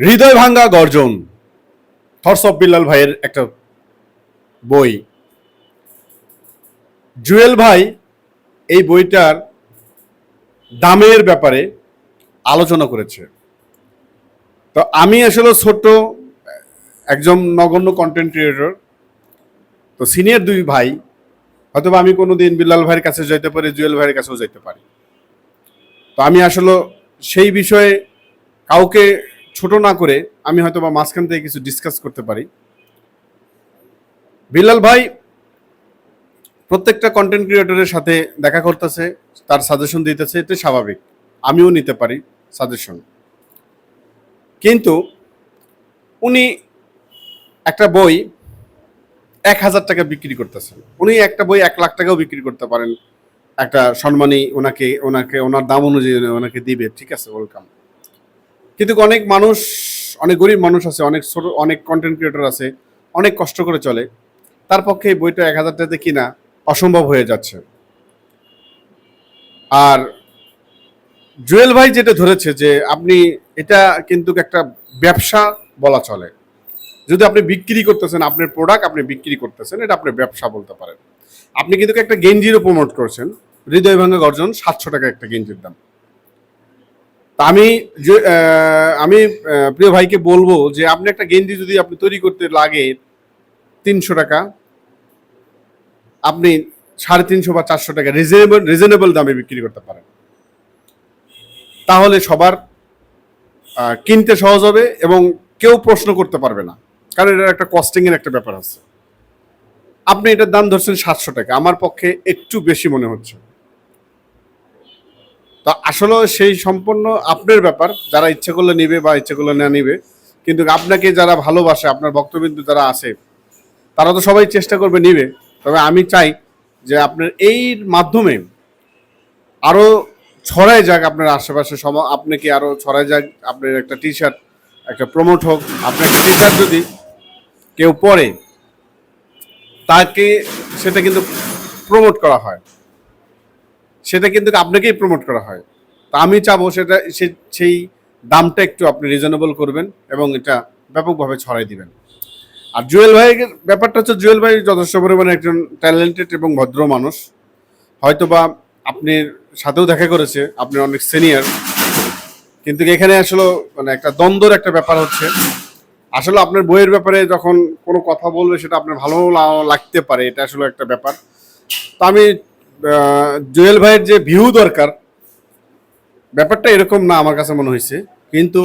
হৃদয় ভাঙ্গা গর্জন। থর্স অফ বিল্লাল ভাইয়ের একটা বই। জুয়েল ভাই এই বইটার দামের ব্যাপারে আলোচনা করেছে। তো আমি আসলে ছোট্ট একজন নগণ্য কন্টেন্ট ক্রিয়েটর তো সিনিয়র দুই ভাই হয়তো আমি কোনো দিন বিল্লাল ভাইয়ের কাছে যাইতে পারি, জুয়েল ভাইয়ের কাছেও যাইতে পারি। তো আমি আসলে সেই বিষয়ে কাউকে ছোট না করে আমি হয়তো বা মাঝখান থেকে কিছু ডিসকাস করতে পারি। বিল্লাল ভাই প্রত্যেকটা কন্টেন্ট ক্রিয়েটরের সাথে দেখা করতেছে, তার সাজেশন দিতেছে এটা স্বাভাবিক। আমিও নিতে পারি সাজেশন কিন্তু উনি একটা বই এক হাজার টাকা বিক্রি করতেছেন। উনি একটা বই এক লাখ টাকাও বিক্রি করতে পারেন। একটা সম্মানী ওনাকে ওনাকে, ওনার দাম অনুযায়ী ওনাকে দিবে। ঠিক আছে ওয়েলকাম কিন্তু অনেক মানুষ, অনেক গরিব মানুষ আছে, অনেক ছোট, অনেক কন্টেন্ট ক্রিয়েটর আছে, অনেক কষ্ট করে চলে। তার পক্ষে এই বইটা এক হাজার টাকাতে কিনা অসম্ভব হয়ে যাচ্ছে। আর জুয়েল ভাই যেটা ধরেছে যে আপনি, এটা কিন্তু একটা ব্যবসা বলা চলে। যদি আপনি বিক্রি করতেছেন, আপনার প্রোডাক্ট আপনি বিক্রি করতেছেন, এটা আপনি ব্যবসা বলতে পারেন। আপনি কিন্তু একটা গেঞ্জিরও প্রমোট করছেন। হৃদয় ভাঙ্গা গর্জন, সাতশো টাকা একটা গেঞ্জির দাম। তা আমি যে- আমি প্রিয় ভাইকে বলব যে আপনি একটা গেঞ্জি যদি আপনি তৈরি করতে লাগে তিনশো টাকা, আপনি সাড়ে তিনশো বা চারশো টাকা রিজনেবল রিজনেবল দামে বিক্রি করতে পারেন। তাহলে সবার কিনতে সহজ হবে এবং কেউ প্রশ্ন করতে পারবে না, কারণ এটার একটা কস্টিং এর একটা ব্যাপার আছে। আপনি এটার দাম ধরছেন সাতশো টাকা, আমার পক্ষে একটু বেশি মনে হচ্ছে। তো আসলে সেই সম্পূর্ণ আপনার ব্যাপার, যারা ইচ্ছে করলে নিবে বা ইচ্ছে করলে না নিবে, কিন্তু আপনাকে যারা ভালোবাসে, আপনার বক্তবিন্দু যারা আছে, তারা তো সবাই চেষ্টা করবে নিবে। তবে আমি চাই যে আপনার এই মাধ্যমে আরও ছড়ায় যাক আপনার আশেপাশে সম আপনাকে আরও ছড়ায় যাক, আপনার একটা টি শার্ট একটা প্রমোট হোক। আপনার একটা টি শার্ট যদি কেউ পরে, তাকে সেটা কিন্তু প্রমোট করা হয়। সেটা কিন্তু আপনাকেই প্রমোট করা হয়। তা আমি চাবো সেটা সেই দামটা একটু আপনি রিজনেবল করবেন এবং এটা ব্যাপকভাবে ছড়াই দিবেন। আর জুয়েল ভাইয়ের ব্যাপারটা হচ্ছে, জুয়েল ভাই যথেষ্ট পরিমাণে একজন ট্যালেন্টেড এবং ভদ্র মানুষ। হয়তোবা আপনার সাথেও দেখা করেছে, আপনি অনেক সিনিয়র কিন্তু এখানে আসলে মানে একটা দ্বন্দ্বর একটা ব্যাপার হচ্ছে। আসলে আপনার বইয়ের ব্যাপারে যখন কোনো কথা বলবে, সেটা আপনার ভালো লাগতে পারে, এটা আসলে একটা ব্যাপার। তো আমি জুয়েল ভাইয়ের যে ভিউ দরকার, ব্যাপারটা এরকম না আমার কাছে মনে হয়েছে। কিন্তু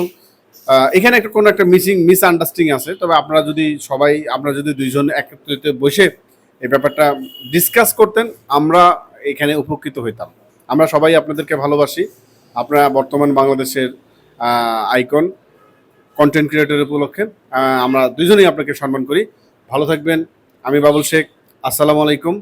এখানে একটা কোনো একটা মিসিং মিস আন্ডারস্ট্যান্ডিং আছে। তবে আপনারা যদি সবাই আমরা যদি দুইজন একত্রিত বসে এই ব্যাপারটা ডিসকাস করতেন, আমরা এখানে উপকৃত হইতাম। আমরা সবাই আপনাদেরকে ভালোবাসি। আপনারা বর্তমান বাংলাদেশের আইকন কন্টেন্ট ক্রিয়েটর উপলক্ষে আমরা দুজনেই আপনাকে সম্মান করি। ভালো থাকবেন। আমি বাবুল শেখ। আসসালামু আলাইকুম।